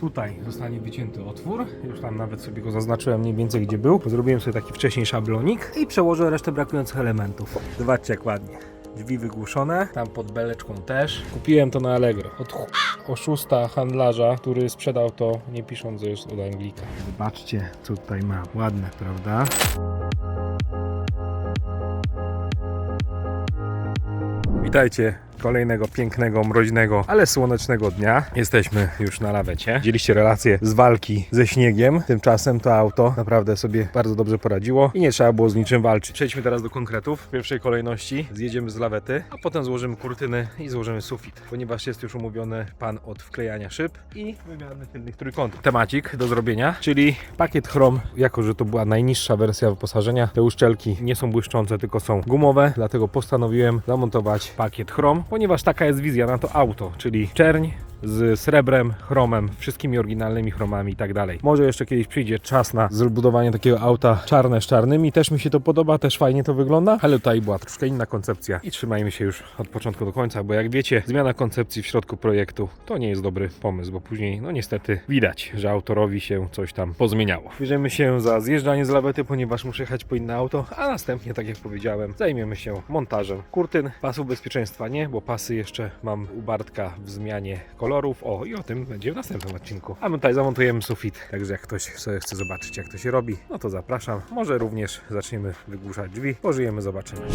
Tutaj zostanie wycięty otwór. Już tam nawet sobie go zaznaczyłem mniej więcej gdzie był. Zrobiłem sobie taki wcześniej szablonik i przełożę resztę brakujących elementów. Zobaczcie jak ładnie. Drzwi wygłuszone, tam pod beleczką też. Kupiłem to na Allegro od oszusta handlarza, który sprzedał to nie pisząc, że jest od Anglika. Zobaczcie co tutaj ma. Ładne, prawda? Witajcie kolejnego pięknego, mroźnego, ale słonecznego dnia. Jesteśmy już na lawecie. Widzieliście relację z walki ze śniegiem. Tymczasem to auto naprawdę sobie bardzo dobrze poradziło i nie trzeba było z niczym walczyć. Przejdźmy teraz do konkretów. W pierwszej kolejności zjedziemy z lawety, a potem złożymy kurtyny i złożymy sufit, ponieważ jest już umówiony pan od wklejania szyb i wymiany tylnych trójkątów. Temacik do zrobienia, czyli pakiet chrom, jako że to była najniższa wersja wyposażenia, te uszczelki nie są błyszczące, tylko są gumowe, dlatego postanowiłem zamontować pakiet chrom, ponieważ taka jest wizja na to auto, czyli czerń z srebrem, chromem, wszystkimi oryginalnymi chromami i tak dalej. Może jeszcze kiedyś przyjdzie czas na zbudowanie takiego auta czarne z czarnymi, też mi się to podoba, też fajnie to wygląda, ale tutaj była troszkę inna koncepcja. I trzymajmy się już od początku do końca, bo jak wiecie, zmiana koncepcji w środku projektu to nie jest dobry pomysł, bo później, no niestety widać, że autorowi się coś tam pozmieniało. Bierzemy się za zjeżdżanie z lawety, ponieważ muszę jechać po inne auto, a następnie, tak jak powiedziałem, zajmiemy się montażem kurtyn, pasów bezpieczeństwa nie, bo pasy jeszcze mam u Bartka w zmianie kolorów. O, i o tym będzie w następnym odcinku. A my tutaj zamontujemy sufit, także jak ktoś sobie chce zobaczyć, jak to się robi, no to zapraszam. Może również zaczniemy wygłuszać drzwi. Pożyjemy, zobaczymy.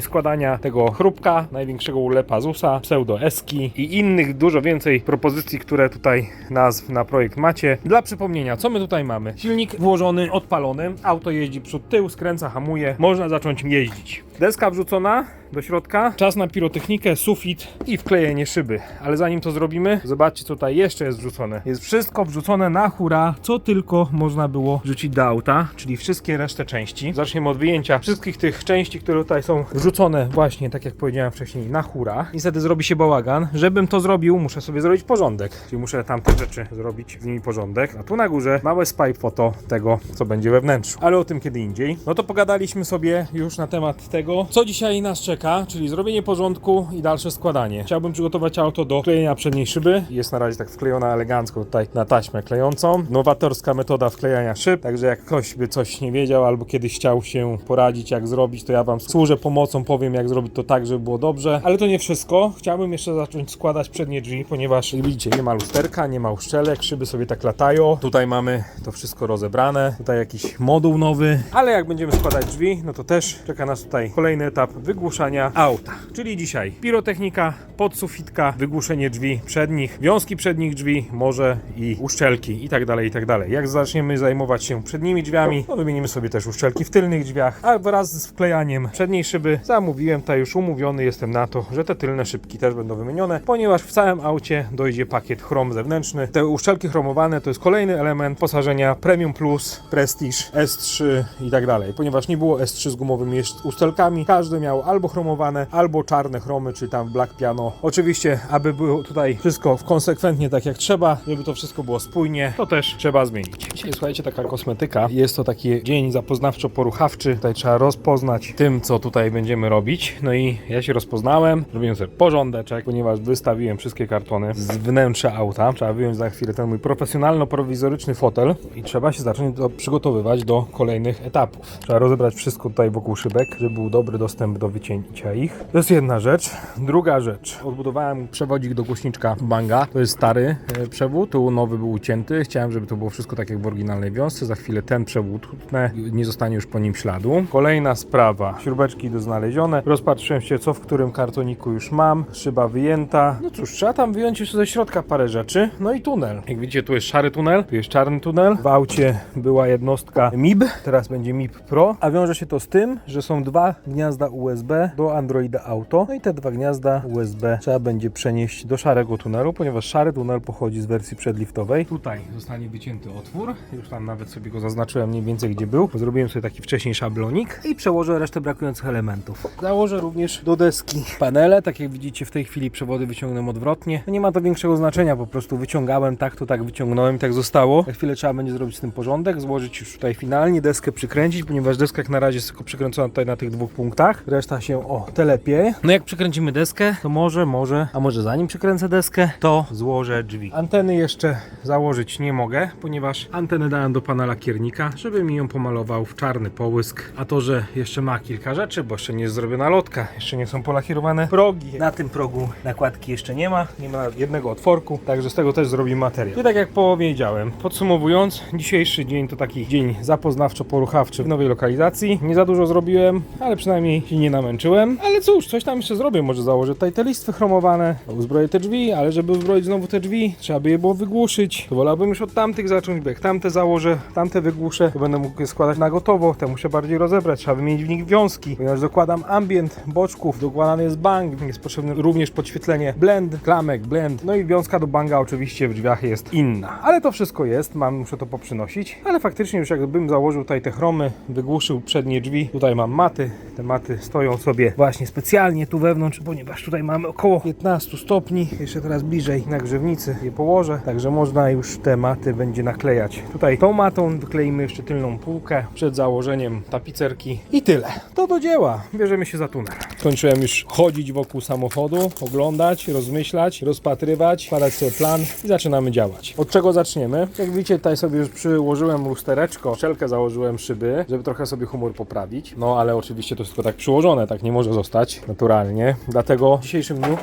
Składania tego chrupka, największego ulepa ZUSa, pseudo Eski i innych dużo więcej propozycji, które tutaj nazw na projekt macie. Dla przypomnienia, co my tutaj mamy? Silnik włożony, odpalony, auto jeździ przód tył, skręca, hamuje, można zacząć jeździć. Deska wrzucona do środka, czas na pirotechnikę, sufit i wklejenie szyby. Ale zanim to zrobimy, zobaczcie tutaj jeszcze jest wrzucone. Jest wszystko wrzucone na hura, co tylko można było wrzucić do auta, czyli wszystkie resztę części. Zaczniemy od wyjęcia wszystkich tych części, które tutaj są wrzucone właśnie, tak jak powiedziałem wcześniej, na hura. Niestety zrobi się bałagan. Żebym to zrobił, muszę sobie zrobić porządek, czyli muszę tamte rzeczy zrobić z nimi porządek. A tu na górze małe spy foto tego, co będzie we wnętrzu. Ale o tym kiedy indziej. No to pogadaliśmy sobie już na temat tego, co dzisiaj nas czeka, czyli zrobienie porządku i dalsze składanie. Chciałbym przygotować auto do klejenia przedniej szyby. Jest na razie tak wklejona elegancko tutaj na taśmę klejącą. Nowatorska metoda wklejania szyb, także jak ktoś by coś nie wiedział albo kiedyś chciał się poradzić jak zrobić, to ja wam służę pomocą, powiem jak zrobić to tak, żeby było dobrze. Ale to nie wszystko. Chciałbym jeszcze zacząć składać przednie drzwi, ponieważ widzicie, nie ma lusterka, nie ma uszczelek, szyby sobie tak latają. Tutaj mamy to wszystko rozebrane. Tutaj jakiś moduł nowy, ale jak będziemy składać drzwi, no to też czeka nas tutaj kolejny etap wygłuszania auta. Czyli dzisiaj pirotechnika, podsufitka, wygłuszenie drzwi przednich, wiązki przednich drzwi, może i uszczelki i tak dalej, i tak dalej. Jak zaczniemy zajmować się przednimi drzwiami, no wymienimy sobie też uszczelki w tylnych drzwiach, a wraz z wklejaniem przedniej szyby zamówiłem, tutaj już umówiony jestem na to, że te tylne szybki też będą wymienione, ponieważ w całym aucie dojdzie pakiet chrom zewnętrzny. Te uszczelki chromowane to jest kolejny element posażenia Premium Plus, Prestige, S3 i tak dalej, ponieważ nie było S3 z gumowymi uszczelkami, każdy miał albo chromowane, albo czarne chromy, czy tam Black Piano. Oczywiście, aby było tutaj wszystko konsekwentnie tak jak trzeba, żeby to wszystko było spójnie, to też trzeba zmienić. Dzisiaj słuchajcie, taka kosmetyka. Jest to taki dzień zapoznawczo-poruchawczy. Tutaj trzeba rozpoznać tym, co tutaj będziemy robić. No i ja się rozpoznałem, zrobiłem sobie porządeczek, ponieważ wystawiłem wszystkie kartony z wnętrza auta. Trzeba wyjąć za chwilę ten mój profesjonalno-prowizoryczny fotel i trzeba się zacząć przygotowywać do kolejnych etapów. Trzeba rozebrać wszystko tutaj wokół szybek, żeby był dobry dostęp do wycięcia ich. To jest jedna rzecz. Druga rzecz. Odbudowałem przewodzik do głośniczka Banga. To jest stary e, przewód, tu nowy był ucięty. Chciałem, żeby to było wszystko tak jak w oryginalnej wiązce. Za chwilę ten przewód utnę, nie zostanie już po nim śladu. Kolejna sprawa. Śrubeczki do znalezione. Rozpatrzyłem się, co w którym kartoniku już mam. Szyba wyjęta. No cóż, trzeba tam wyjąć jeszcze ze środka parę rzeczy. No i tunel. Jak widzicie, tu jest szary tunel, tu jest czarny tunel. W aucie była jednostka MIB, teraz będzie MIB Pro, a wiąże się to z tym, że są dwa gniazda USB do Androida Auto. No i te dwa gniazda USB trzeba będzie przenieść do szarego tunelu, ponieważ szary tunel pochodzi z wersji przedliftowej. Tutaj zostanie wycięty otwór. Już tam nawet sobie go zaznaczyłem mniej więcej gdzie był. Zrobiłem sobie taki wcześniej szablonik i przełożę resztę brakujących elementów. Założę również do deski panele. Tak jak widzicie w tej chwili przewody wyciągnę odwrotnie. No nie ma to większego znaczenia, po prostu wyciągałem tak, to tak wyciągnąłem i tak zostało. Za chwilę trzeba będzie zrobić z tym porządek, złożyć już tutaj finalnie, deskę przykręcić, ponieważ deska jak na razie jest tylko przykręcona tutaj na tych dwóch punktach. Reszta się o telepie. No jak przykręcimy deskę, to może, może, a może zanim przykręcę deskę, to złożę drzwi. Anteny jeszcze założyć nie mogę, ponieważ antenę dałem do pana lakiernika, żeby mi ją pomalował w czarny połysk. A to, że jeszcze ma kilka rzeczy, bo jeszcze nie jest zrobiona lotka, jeszcze nie są polakierowane progi. Na tym progu nakładki jeszcze nie ma, nie ma jednego otworku, także z tego też zrobimy materiał. I tak jak powiedziałem, podsumowując, dzisiejszy dzień to taki dzień zapoznawczo-poruchawczy w nowej lokalizacji. Nie za dużo zrobiłem, ale przynajmniej się nie namęczyłem. Ale cóż, coś tam jeszcze zrobię, może założę tutaj te listwy chromowane, uzbroję te drzwi, ale żeby uzbroić znowu te drzwi, trzeba by je było wygłuszyć. Wolałbym już od tamtych zacząć, bo jak tamte założę, tamte wygłuszę, to będę mógł je składać na gotowo, te muszę bardziej rozebrać, trzeba wymienić w nich wiązki, ponieważ dokładam ambient boczków, dokładany jest bang, jest potrzebne również podświetlenie blend, klamek, blend, no i wiązka do banga oczywiście w drzwiach jest inna. Ale to wszystko jest, mam, muszę to poprzynosić, ale faktycznie już jakbym założył tutaj te chromy, wygłuszył przednie drzwi, tutaj mam maty, te maty stoją sobie właśnie specjalnie tu wewnątrz, ponieważ tutaj mamy około 15 stopni, jeszcze teraz bliżej na grzewnicy je położę, także można już te maty będzie naklejać. Tutaj tą matą wykleimy jeszcze tylną półkę przed założeniem tapicerki i tyle. To do dzieła, bierzemy się za tunel. Skończyłem już chodzić wokół samochodu, oglądać, rozmyślać, rozpatrywać, składać sobie plan i zaczynamy działać. Od czego zaczniemy? Jak widzicie, tutaj sobie już przyłożyłem lustereczko, szczelkę założyłem szyby, żeby trochę sobie humor poprawić. No ale oczywiście to jest tylko tak przyłożone, tak nie może zostać naturalnie. Dlatego w dzisiejszym dniu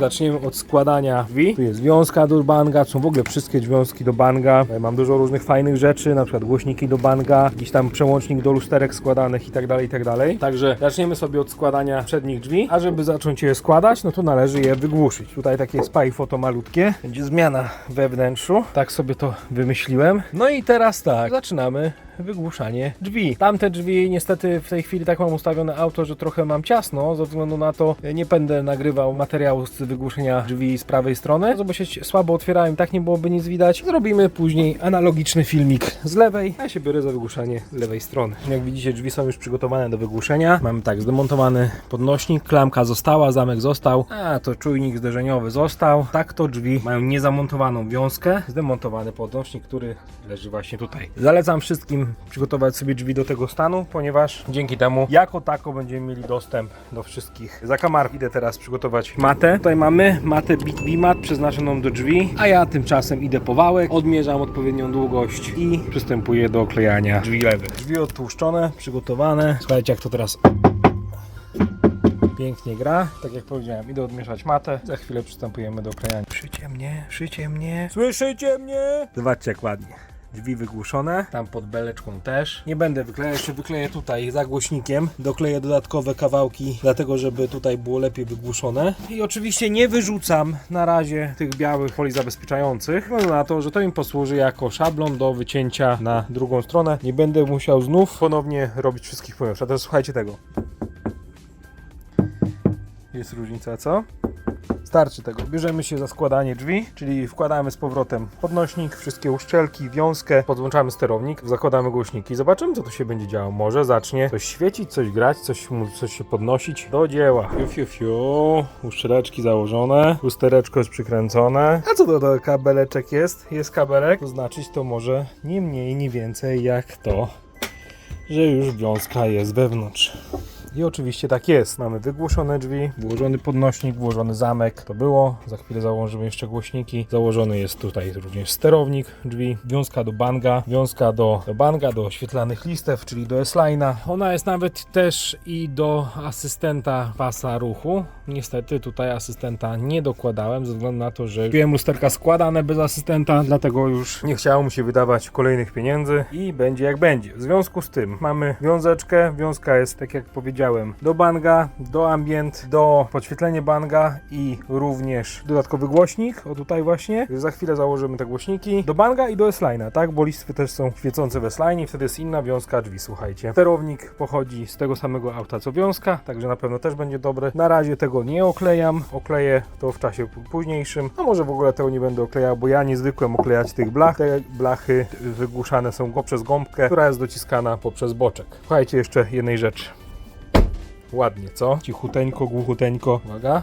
zaczniemy od składania drzwi. Tu jest wiązka do banga, są w ogóle wszystkie wiązki do banga. Tutaj Mam dużo różnych fajnych rzeczy, na przykład głośniki do banga, jakiś tam przełącznik do lusterek składanych i tak dalej, i tak dalej. Także zaczniemy sobie od składania przednich drzwi, a żeby zacząć je składać, no to należy je wygłuszyć. Tutaj takie spaj foto malutkie, będzie zmiana we wnętrzu, tak sobie to wymyśliłem. No i teraz tak, zaczynamy wygłuszanie drzwi. Tamte drzwi niestety w tej chwili tak mam ustawione auto, że trochę mam ciasno, ze względu na to e, nie będę nagrywał materiału z wygłuszenia drzwi z prawej strony, bo się słabo otwierałem, tak nie byłoby nic widać. Zrobimy później analogiczny filmik z lewej, a ja się biorę za wygłuszanie lewej strony. Jak widzicie drzwi są już przygotowane do wygłuszenia. Mamy tak zdemontowany podnośnik, klamka została, zamek został, a to czujnik zderzeniowy został. Tak to drzwi mają niezamontowaną wiązkę, zdemontowany podnośnik, który leży właśnie tutaj. Zalecam wszystkim przygotować sobie drzwi do tego stanu, ponieważ dzięki temu jako tako będziemy mieli dostęp do wszystkich zakamarów. Idę teraz przygotować matę. Tutaj mamy matę Bimat przeznaczoną do drzwi, a ja tymczasem idę po wałek, odmierzam odpowiednią długość i przystępuję do klejania drzwi lewych. Drzwi odtłuszczone, przygotowane. Słuchajcie jak to teraz pięknie gra. Tak jak powiedziałem, idę odmieszać matę. Za chwilę przystępujemy do klejania. Szycie mnie, szycie mnie. Słyszycie mnie? Zobaczcie jak ładnie. Drzwi wygłuszone, tam pod beleczką też. Nie będę wyklejał, jeszcze wykleję tutaj zagłośnikiem. Dokleję dodatkowe kawałki, dlatego żeby tutaj było lepiej wygłuszone. I oczywiście nie wyrzucam na razie tych białych folii zabezpieczających, no na to, że to im posłuży jako szablon do wycięcia na drugą stronę. Nie będę musiał znów ponownie robić wszystkich pomiarów. A teraz słuchajcie tego. Jest różnica, co? Starczy tego. Bierzemy się za składanie drzwi, czyli wkładamy z powrotem podnośnik, wszystkie uszczelki, wiązkę, podłączamy sterownik, zakładamy głośniki. Zobaczymy, co tu się będzie działo. Może zacznie coś świecić, coś grać, coś, coś się podnosić. Do dzieła. Fiu, fiu, fiu. Uszczeleczki założone, lustereczko jest przykręcone. A co to do kabeleczek jest? Jest kabelek. To znaczyć to może nie mniej, nie więcej jak to, że już wiązka jest wewnątrz. I oczywiście tak jest. Mamy wygłuszone drzwi, włożony podnośnik, włożony zamek. To było. Za chwilę założymy jeszcze głośniki. Założony jest tutaj również sterownik drzwi, wiązka do banga, wiązka do, do banga, do oświetlanych listew, czyli do S-Line'a. Ona jest nawet też i do asystenta pasa ruchu. Niestety tutaj asystenta nie dokładałem, ze względu na to, że kupiłem lusterka składane bez asystenta, dlatego już nie chciało mu się wydawać kolejnych pieniędzy i będzie jak będzie. W związku z tym mamy wiązeczkę. Wiązka jest, tak jak powiedziałem, powiedziałem, do banga, do ambient, do podświetlenia banga i również dodatkowy głośnik, o tutaj właśnie. Za chwilę założymy te głośniki do banga i do S-Line'a, tak? Bo listwy też są świecące w S-Line wtedy jest inna wiązka drzwi, słuchajcie. Sterownik pochodzi z tego samego auta co wiązka, także na pewno też będzie dobre. Na razie tego nie oklejam, okleję to w czasie późniejszym, a może w ogóle tego nie będę oklejał, bo ja nie zwykłem oklejać tych blach. Te blachy wygłuszane są poprzez gąbkę, która jest dociskana poprzez boczek. Słuchajcie jeszcze jednej rzeczy. Ładnie, co? Cichuteńko, głuchuteńko. Uwaga.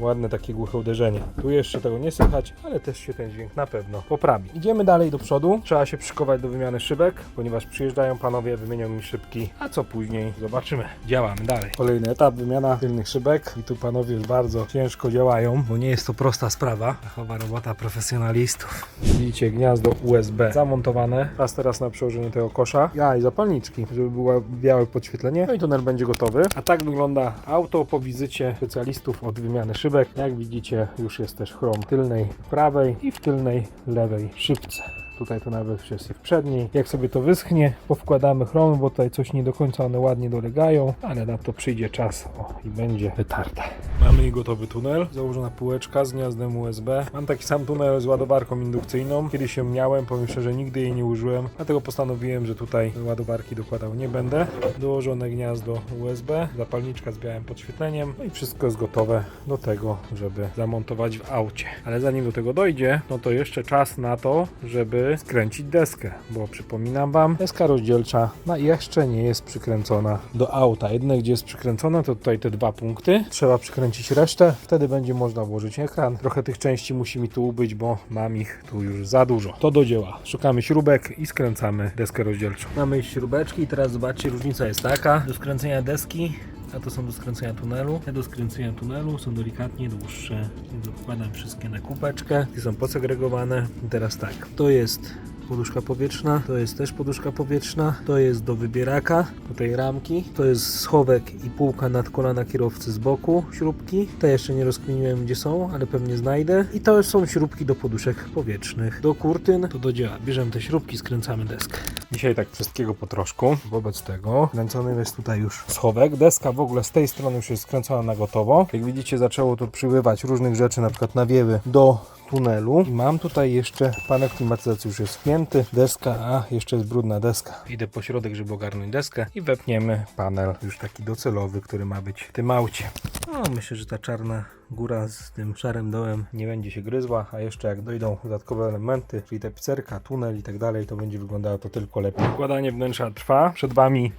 Ładne takie głuche uderzenie. Tu jeszcze tego nie słychać, ale też się ten dźwięk na pewno poprawi. Idziemy dalej do przodu. Trzeba się przyszykować do wymiany szybek, ponieważ przyjeżdżają panowie, wymienią mi szybki, a co później zobaczymy. Działamy dalej. Kolejny etap, wymiana tylnych szybek i tu panowie bardzo ciężko działają, bo nie jest to prosta sprawa. Fachowa robota profesjonalistów. Widzicie gniazdo USB zamontowane. Raz teraz na przełożeniu tego kosza. Ja i zapalniczki, żeby było białe podświetlenie. No i tunel będzie gotowy. A tak wygląda auto po wizycie specjalistów od wymiany szybek. Jak widzicie, już jest też chrom tylnej prawej i w tylnej lewej szybce. Tutaj to nawet już jest i w przedniej. Jak sobie to wyschnie, powkładamy chromy, bo tutaj coś nie do końca one ładnie dolegają, ale na to przyjdzie czas o, i będzie wytarte. Mamy i gotowy tunel, założona półeczka z gniazdem USB. Mam taki sam tunel z ładowarką indukcyjną. Kiedyś ją miałem, powiem szczerze, nigdy jej nie użyłem, dlatego postanowiłem, że tutaj ładowarki dokładał nie będę. Dołożone gniazdo USB, zapalniczka z białym podświetleniem, no i wszystko jest gotowe do tego, żeby zamontować w aucie. Ale zanim do tego dojdzie, no to jeszcze czas na to, żeby skręcić deskę, bo przypominam Wam, deska rozdzielcza no, jeszcze nie jest przykręcona do auta. Jedyne, gdzie jest przykręcona, to tutaj te dwa punkty. Trzeba przykręcić resztę, wtedy będzie można włożyć ekran. Trochę tych części musi mi tu ubyć, bo mam ich tu już za dużo. To do dzieła. Szukamy śrubek i skręcamy deskę rozdzielczą. Mamy śrubeczki i teraz zobaczcie, różnica jest taka. Do skręcenia deski a to są do skręcenia tunelu. Te do skręcenia tunelu są delikatnie dłuższe. Więc Dokładam wszystkie na kubeczkę. Te są posegregowane. I teraz tak, to jest poduszka powietrzna, to jest też poduszka powietrzna, to jest do wybieraka, do tej ramki, to jest schowek i półka nad kolana kierowcy z boku, śrubki, te jeszcze nie rozkminiłem gdzie są, ale pewnie znajdę i to są śrubki do poduszek powietrznych. Do kurtyn to do dzieła, bierzemy te śrubki, skręcamy deskę. Dzisiaj tak wszystkiego po troszku, wobec tego kręcony jest tutaj już schowek, deska w ogóle z tej strony już jest skręcona na gotowo. Jak widzicie zaczęło tu przybywać różnych rzeczy, na przykład nawiewy do tunelu. I mam tutaj jeszcze panel klimatyzacji już jest wpięty, deska, a jeszcze jest brudna deska. Idę po środek, żeby ogarnąć deskę i wepniemy panel już taki docelowy, który ma być w tym aucie. No, myślę, że ta czarna góra z tym szarym dołem nie będzie się gryzła, a jeszcze jak dojdą dodatkowe elementy, czyli tapicerka, tunel i tak dalej, to będzie wyglądało to tylko lepiej. Układanie wnętrza trwa. Przed Wami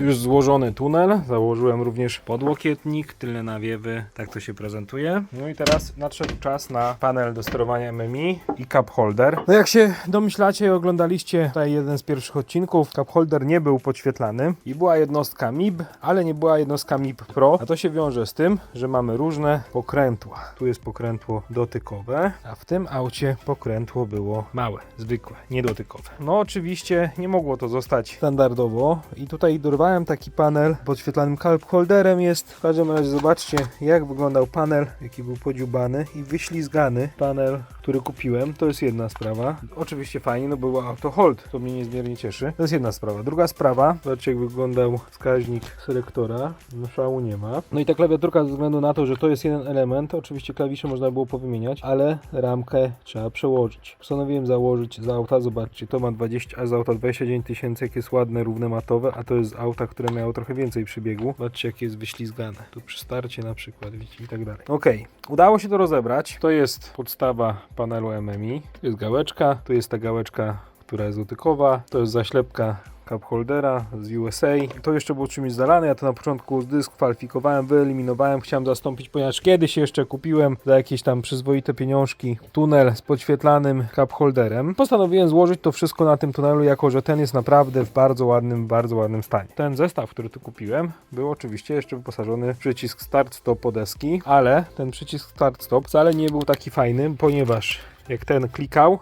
już złożony tunel, założyłem również podłokietnik, tylne nawiewy, tak to się prezentuje. No i teraz nadszedł czas na panel do sterowania MMI i cup holder. No jak się domyślacie oglądaliście tutaj jeden z pierwszych odcinków, cup holder nie był podświetlany i była jednostka MIB, ale nie była jednostka MIB Pro, a to się wiąże z tym, że mamy różne pokrętła. Tu jest pokrętło dotykowe, a w tym aucie pokrętło było małe, zwykłe, niedotykowe. No oczywiście nie mogło to zostać standardowo i tutaj dorwałem taki panel podświetlanym cup holderem jest. W każdym razie zobaczcie jak wyglądał panel, jaki był podziubany i wyślizgany panel, który kupiłem. To jest jedna sprawa. Oczywiście fajnie, no było auto hold, to mnie niezmiernie cieszy. To jest jedna sprawa. Druga sprawa, zobaczcie jak wyglądał wskaźnik selektora. No szału nie ma. No i ta klawiaturka ze względu na to, że to jest jeden element, oczywiście klawisze można było powymieniać, ale ramkę trzeba przełożyć. Postanowiłem założyć z auta, zobaczcie, to ma 20, a z auta 29 tysięcy, jak jest ładne, równe matowe, a to jest z auta, które miało trochę więcej przybiegu. Zobaczcie, jak jest wyślizgane. Tu przy starcie na przykład, widzicie, i tak dalej. Okej, udało się to rozebrać. To jest podstawa panelu MMI. Tu jest gałeczka, tu jest ta gałeczka, która jest dotykowa, to jest zaślepka cup holdera z USA. To jeszcze było czymś zalane, ja to na początku zdyskwalifikowałem, wyeliminowałem, chciałem zastąpić, ponieważ kiedyś jeszcze kupiłem za jakieś tam przyzwoite pieniążki tunel z podświetlanym cup holderem. Postanowiłem złożyć to wszystko na tym tunelu, jako że ten jest naprawdę w bardzo ładnym, bardzo ładnym stanie. Ten zestaw, który tu kupiłem, był oczywiście jeszcze wyposażony w przycisk start-stop deski, ale ten przycisk start-stop wcale nie był taki fajny, ponieważ jak ten klikał,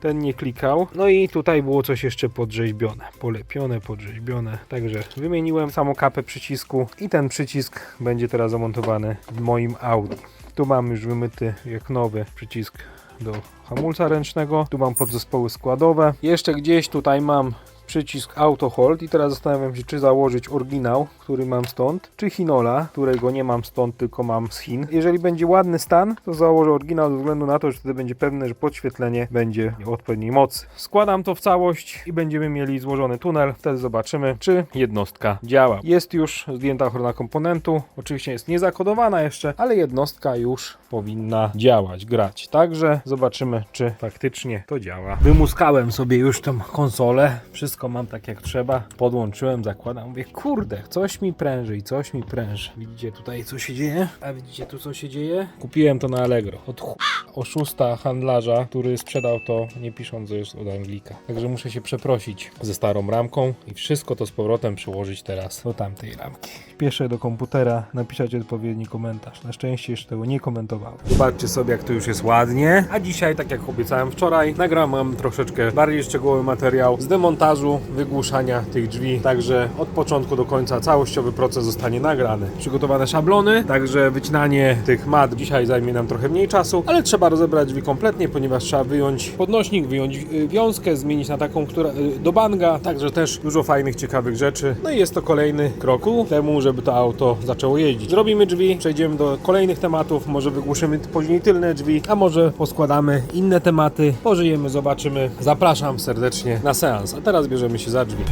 ten nie klikał. No i tutaj było coś jeszcze podrzeźbione, polepione, podrzeźbione. Także wymieniłem samą kapę przycisku i ten przycisk będzie teraz zamontowany w moim Audi. Tu mam już wymyty jak nowy przycisk do hamulca ręcznego. Tu mam podzespoły składowe. Jeszcze gdzieś tutaj mam przycisk Auto Hold i teraz zastanawiam się, czy założyć oryginał, który mam stąd, czy Hinola, którego nie mam stąd, tylko mam z Chin. Jeżeli będzie ładny stan, to założę oryginał ze względu na to, że wtedy będzie pewne, że podświetlenie będzie odpowiedniej mocy. Składam to w całość i będziemy mieli złożony tunel. Wtedy zobaczymy, czy jednostka działa. Jest już zdjęta ochrona komponentu. Oczywiście jest niezakodowana jeszcze, ale jednostka już powinna działać, grać. Także zobaczymy, czy faktycznie to działa. Wymuskałem sobie już tą konsolę. Wszystko mam tak jak trzeba. Podłączyłem, zakładam. Mówię, kurde, coś mi pręży i coś mi pręży. Widzicie tutaj, co się dzieje? A widzicie tu, co się dzieje? Kupiłem to na Allegro. Od ch... oszusta handlarza, który sprzedał to, nie pisząc, że jest od Anglika. Także muszę się przeprosić ze starą ramką i wszystko to z powrotem przyłożyć teraz do tamtej ramki. Pieszę do komputera, napisać odpowiedni komentarz. Na szczęście jeszcze tego nie komentowałem. Zobaczcie sobie, jak to już jest ładnie. A dzisiaj, tak jak obiecałem wczoraj, nagram troszeczkę bardziej szczegółowy materiał z demontażu, wygłuszania tych drzwi. Także od początku do końca całościowy proces zostanie nagrany. Przygotowane szablony, także wycinanie tych mat dzisiaj zajmie nam trochę mniej czasu, ale trzeba rozebrać drzwi kompletnie, ponieważ trzeba wyjąć podnośnik, wyjąć y, wiązkę, zmienić na taką, która y, do banga, także też dużo fajnych, ciekawych rzeczy. No i jest to kolejny krok ku temu, żeby to auto zaczęło jeździć. Zrobimy drzwi, przejdziemy do kolejnych tematów, może wygłuszymy później tylne drzwi, a może poskładamy inne tematy, pożyjemy, zobaczymy. Zapraszam serdecznie na seans, a teraz bierzemy się za drzwi.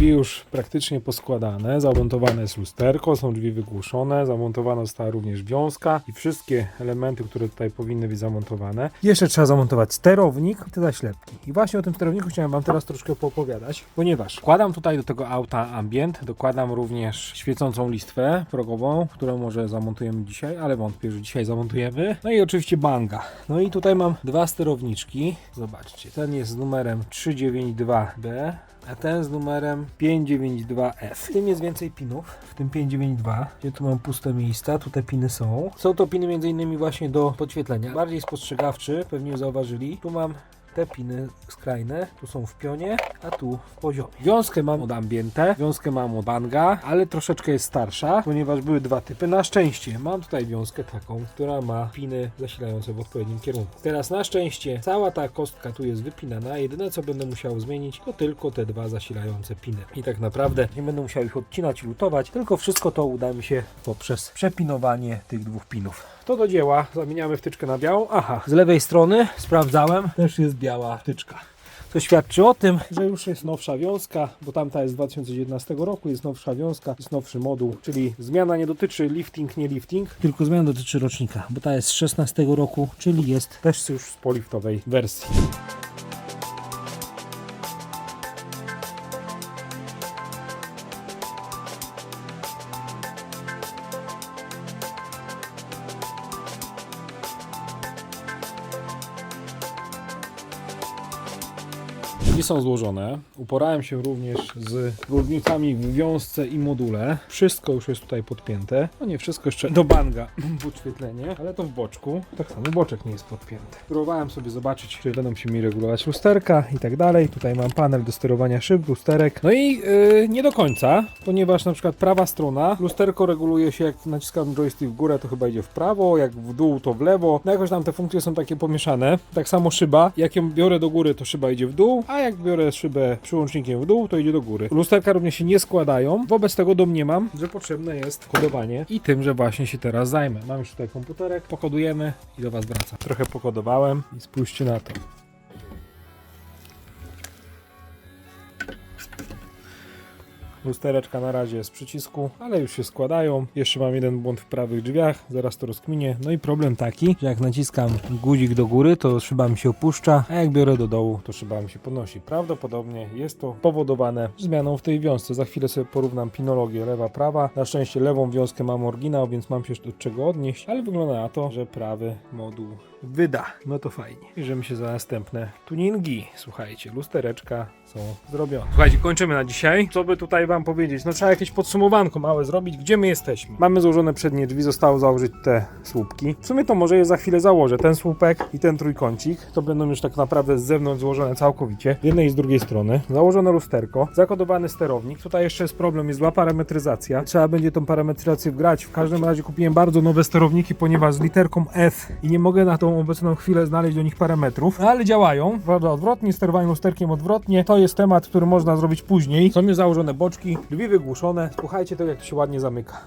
Drzwi już praktycznie poskładane, zamontowane jest lusterko, są drzwi wygłuszone, zamontowana została również wiązka i wszystkie elementy, które tutaj powinny być zamontowane. Jeszcze trzeba zamontować sterownik i te zaślepki. I właśnie o tym sterowniku chciałem Wam teraz troszkę poopowiadać, ponieważ wkładam tutaj do tego auta ambient, dokładam również świecącą listwę progową, którą może zamontujemy dzisiaj, ale wątpię, że dzisiaj zamontujemy. No i oczywiście banga. No i tutaj mam dwa sterowniczki. Zobaczcie, ten jest z numerem 392B, a ten z numerem 592F. W tym jest więcej pinów, w tym 592, gdzie tu mam puste miejsca, tu te piny są. Są to piny m.in. właśnie do podświetlenia. Bardziej spostrzegawczy, pewnie zauważyli. Tu mam te piny skrajne, tu są w pionie, a tu w poziomie. Wiązkę mam od Ambiente, wiązkę mam od Banga, ale troszeczkę jest starsza, ponieważ były dwa typy. Na szczęście mam tutaj wiązkę taką, która ma piny zasilające w odpowiednim kierunku. Teraz na szczęście cała ta kostka tu jest wypinana, jedyne co będę musiał zmienić to tylko te dwa zasilające piny. I tak naprawdę nie będę musiał ich odcinać i lutować, tylko wszystko to uda mi się poprzez przepinowanie tych dwóch pinów. To do dzieła, zamieniamy wtyczkę na białą. Aha, z lewej strony sprawdzałem, też jest biała wtyczka. To świadczy o tym, że już jest nowsza wiązka, bo tamta jest z 2019 roku, jest nowsza wiązka, jest nowszy moduł, czyli zmiana nie dotyczy lifting, nie lifting, tylko zmiana dotyczy rocznika, bo ta jest z 16 roku, czyli jest też już z poliftowej wersji. Są złożone. Uporałem się również z różnicami w wiązce i module. Wszystko już jest tutaj podpięte. No nie wszystko jeszcze do banga podświetlenie, ale to w boczku. Tak samo boczek nie jest podpięty. Próbowałem sobie zobaczyć, czy będą się mi regulować lusterka i tak dalej. Tutaj mam panel do sterowania szyb, lusterek. No i yy, nie do końca, ponieważ na przykład prawa strona, lusterko reguluje się jak naciskam joystick w górę, to chyba idzie w prawo, jak w dół, to w lewo. No jakoś tam te funkcje są takie pomieszane. Tak samo szyba, jak ją biorę do góry, to szyba idzie w dół, a jak biorę szybę przyłącznikiem w dół, to idzie do góry. Lusterka również się nie składają, wobec tego domniemam, że potrzebne jest kodowanie i tym, że właśnie się teraz zajmę. Mam już tutaj komputerek, pokodujemy i do Was wracam. Trochę pokodowałem i spójrzcie na to. Lustereczka na razie z przycisku, ale już się składają. Jeszcze mam jeden błąd w prawych drzwiach, zaraz to rozkminię. No i problem taki, że jak naciskam guzik do góry, to szyba mi się opuszcza, a jak biorę do dołu, to szyba mi się podnosi. Prawdopodobnie jest to powodowane zmianą w tej wiązce. Za chwilę sobie porównam pinologię lewa-prawa. Na szczęście lewą wiązkę mam oryginał, więc mam się do czego odnieść, ale wygląda na to, że prawy moduł wyda. No to fajnie. Bierzemy się za następne tuningi. Słuchajcie, lustereczka są zrobione. Słuchajcie, kończymy na dzisiaj. Co by tutaj wam powiedzieć? No trzeba jakieś podsumowanko małe zrobić, gdzie my jesteśmy. Mamy złożone przednie drzwi, zostało założyć te słupki. W sumie to może je za chwilę założę. Ten słupek i ten trójkącik to będą już tak naprawdę z zewnątrz złożone całkowicie. Z jednej i z drugiej strony. Założone lusterko, zakodowany sterownik. Tutaj jeszcze jest problem, jest zła parametryzacja. Trzeba będzie tą parametryzację wgrać. W każdym razie kupiłem bardzo nowe sterowniki, ponieważ z literką F i nie mogę na tą obecną chwilę znaleźć do nich parametrów, no, ale działają. Prawda, odwrotnie, sterowanie lusterkiem odwrotnie. To jest temat, który można zrobić później. Są już założone boczki, drzwi wygłuszone. Słuchajcie to, jak to się ładnie zamyka.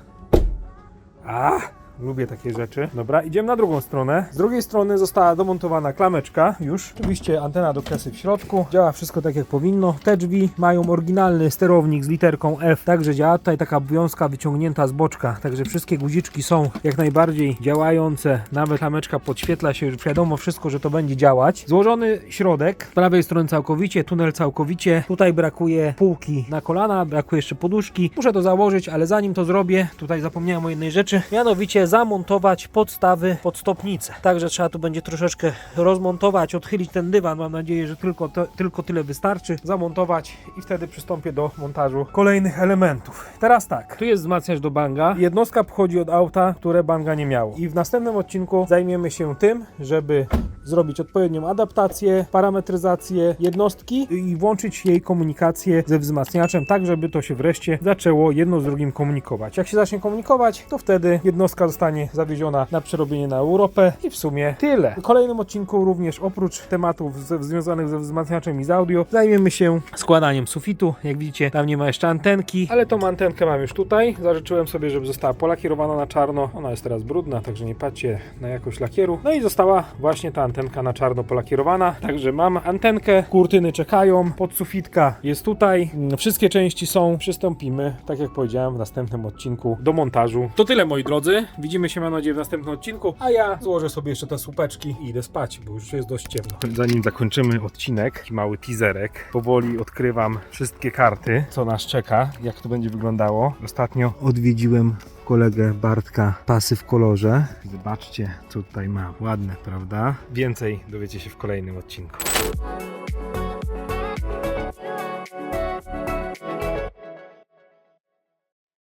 A, lubię takie rzeczy. Dobra, idziemy na drugą stronę. Z drugiej strony została domontowana klameczka już. Oczywiście antena do kresy w środku. Działa wszystko tak jak powinno. Te drzwi mają oryginalny sterownik z literką F, także działa tutaj taka wiązka wyciągnięta z boczka. Także wszystkie guziczki są jak najbardziej działające. Nawet klameczka podświetla się już wiadomo wszystko, że to będzie działać. Złożony środek, z prawej strony całkowicie, tunel całkowicie. Tutaj brakuje półki na kolana, brakuje jeszcze poduszki. Muszę to założyć, ale zanim to zrobię, tutaj zapomniałem o jednej rzeczy, mianowicie zamontować podstawy pod stopnicę. Także trzeba tu będzie troszeczkę rozmontować, odchylić ten dywan. Mam nadzieję, że tylko, to, tylko tyle wystarczy. Zamontować i wtedy przystąpię do montażu kolejnych elementów. Teraz tak, tu jest wzmacniacz do banga. Jednostka pochodzi od auta, które banga nie miało. I w następnym odcinku zajmiemy się tym, żeby zrobić odpowiednią adaptację, parametryzację jednostki i włączyć jej komunikację ze wzmacniaczem, tak żeby to się wreszcie zaczęło jedno z drugim komunikować. Jak się zacznie komunikować, to wtedy jednostka zostanie zawieziona na przerobienie na Europę i w sumie tyle. W kolejnym odcinku również oprócz tematów z, związanych ze wzmacniaczem i z audio zajmiemy się składaniem sufitu. Jak widzicie, tam nie ma jeszcze antenki, ale tą antenkę mam już tutaj. Zażyczyłem sobie, żeby została polakierowana na czarno. Ona jest teraz brudna, także nie patrzcie na jakość lakieru. No i została właśnie ta antenka na czarno polakierowana. Także mam antenkę, kurtyny czekają, podsufitka jest tutaj. Mm, Wszystkie części są. Przystąpimy, tak jak powiedziałem, w następnym odcinku do montażu. To tyle moi drodzy. Widzimy się mam nadzieję w następnym odcinku, a ja złożę sobie jeszcze te słupeczki i idę spać, bo już jest dość ciemno. Zanim zakończymy odcinek, mały teaserek, powoli odkrywam wszystkie karty, co nas czeka, jak to będzie wyglądało. Ostatnio odwiedziłem kolegę Bartka pasy w kolorze. Zobaczcie, co tutaj mam. Ładne, prawda? Więcej dowiecie się w kolejnym odcinku.